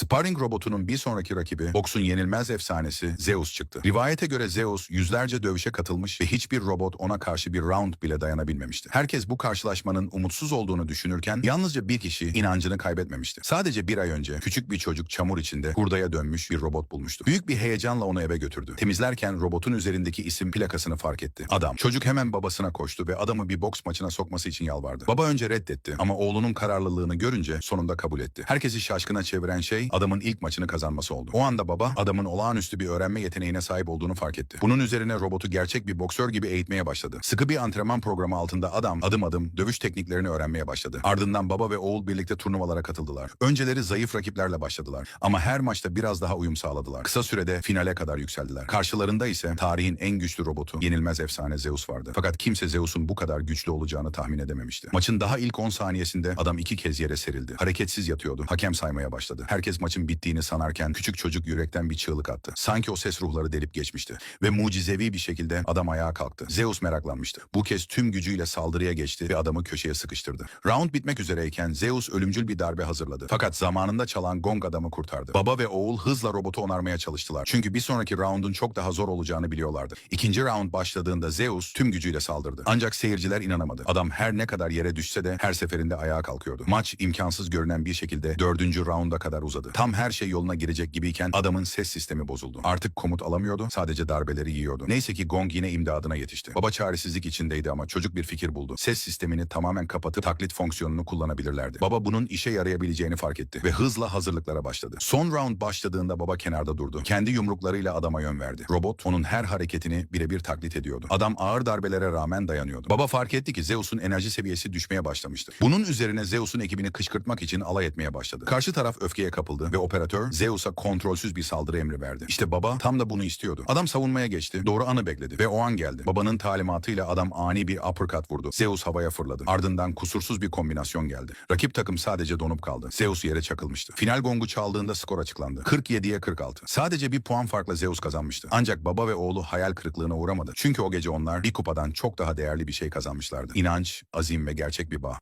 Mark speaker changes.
Speaker 1: Sparring robotunun bir sonraki rakibi boksun yenilmez efsanesi Zeus çıktı. Rivayete göre Zeus yüzlerce dövüşe katılmış ve hiçbir robot ona karşı bir round bile dayanabilmemişti. Herkes bu karşılaşmanın umutsuz olduğunu düşünürken yalnızca bir kişi inancını kaybetmemişti. Sadece bir ay önce küçük bir çocuk çamur içinde hurdaya dönmüş bir robot bulmuştu. Büyük bir heyecanla onu eve götürdü. Temizlerken robotun üzerindeki isim plakasını fark etti. Adam. Çocuk hemen babasına koştu ve adamı bir boks maçına sokması için yalvardı. Baba önce reddetti ama oğlunun kararlılığını görünce sonunda kabul etti. Herkesi şaşkına çeviren şey adamın ilk maçını kazanması oldu. O anda baba adamın olağanüstü bir öğrenme yeteneğine sahip olduğunu fark etti. Bunun üzerine robotu gerçek bir boksör gibi eğitmeye başladı. Sıkı bir antrenman programı altında adam adım adım dövüş tekniklerini öğrenmeye başladı. Ardından baba ve oğul birlikte turnuvalara katıldılar. Önceleri zayıf rakiplerle başladılar ama her maçta biraz daha uyum sağladılar. Kısa sürede finale kadar yükseldiler. Karşılarında ise tarihin en güçlü robotu, yenilmez efsane Zeus vardı. Fakat kimse Zeus'un bu kadar güçlü olacağını tahmin edememişti. Maçın daha ilk 10 saniyesinde adam iki kez yere serildi. Hareketsiz yatıyordu. Hakem saymaya başladı. Herkes maçın bittiğini sanarken küçük çocuk yürekten bir çığlık attı. Sanki o ses ruhları delip geçmişti. Ve mucizevi bir şekilde adam ayağa kalktı. Zeus meraklanmıştı. Bu kez tüm gücüyle saldırıya geçti ve adamı köşeye sıkıştırdı. Round bitmek üzereyken Zeus ölümcül bir darbe hazırladı. Fakat zamanında çalan gong adamı kurtardı. Baba ve oğul hızla robotu onarmaya çalıştılar. Çünkü bir sonraki roundun çok daha zor olacağını biliyorlardı. İkinci round başladığında Zeus tüm gücüyle saldırdı. Ancak seyirciler inanamadı. Adam her ne kadar yere düşse de her seferinde ayağa kalkıyordu. Maç imkansız görünen bir şekilde dördüncü rounda kadar uzadı. Tam her şey yoluna girecek gibiyken adamın ses sistemi bozuldu. Artık komut alamıyordu, sadece darbeleri yiyordu. Neyse ki Gong yine imdadına yetişti. Baba çaresizlik içindeydi ama çocuk bir fikir buldu. Ses sistemini tamamen kapatıp taklit fonksiyonunu kullanabilirlerdi. Baba bunun işe yarayabileceğini fark etti ve hızla hazırlıklara başladı. Son round başladığında baba kenarda durdu. Kendi yumruklarıyla adama yön verdi. Robot onun her hareketini birebir taklit ediyordu. Adam ağır darbelere rağmen dayanıyordu. Baba fark etti ki Zeus'un enerji seviyesi düşmeye başlamıştı. Bunun üzerine Zeus'un ekibini kışkırtmak için alay etmeye başladı. Karşı taraf öfkeye kapıldı ve operatör Zeus'a kontrolsüz bir saldırı emri verdi. İşte baba tam da bunu istiyordu. Adam savunmaya geçti. Doğru anı bekledi ve o an geldi. Babanın talimatıyla adam ani bir uppercut vurdu. Zeus havaya fırladı. Ardından kusursuz bir kombinasyon geldi. Rakip takım sadece donup kaldı. Zeus yere çakılmıştı. Final gongu çaldığında skor açıklandı. 47'ye 46. Sadece bir puan farkla Zeus kazanmıştı. Ancak baba ve oğlu hayal kırıklığına uğramadı. Çünkü o gece onlar bir kupadan çok daha değerli bir şey kazanmışlardı. İnanç, azim ve gerçek bir bağ.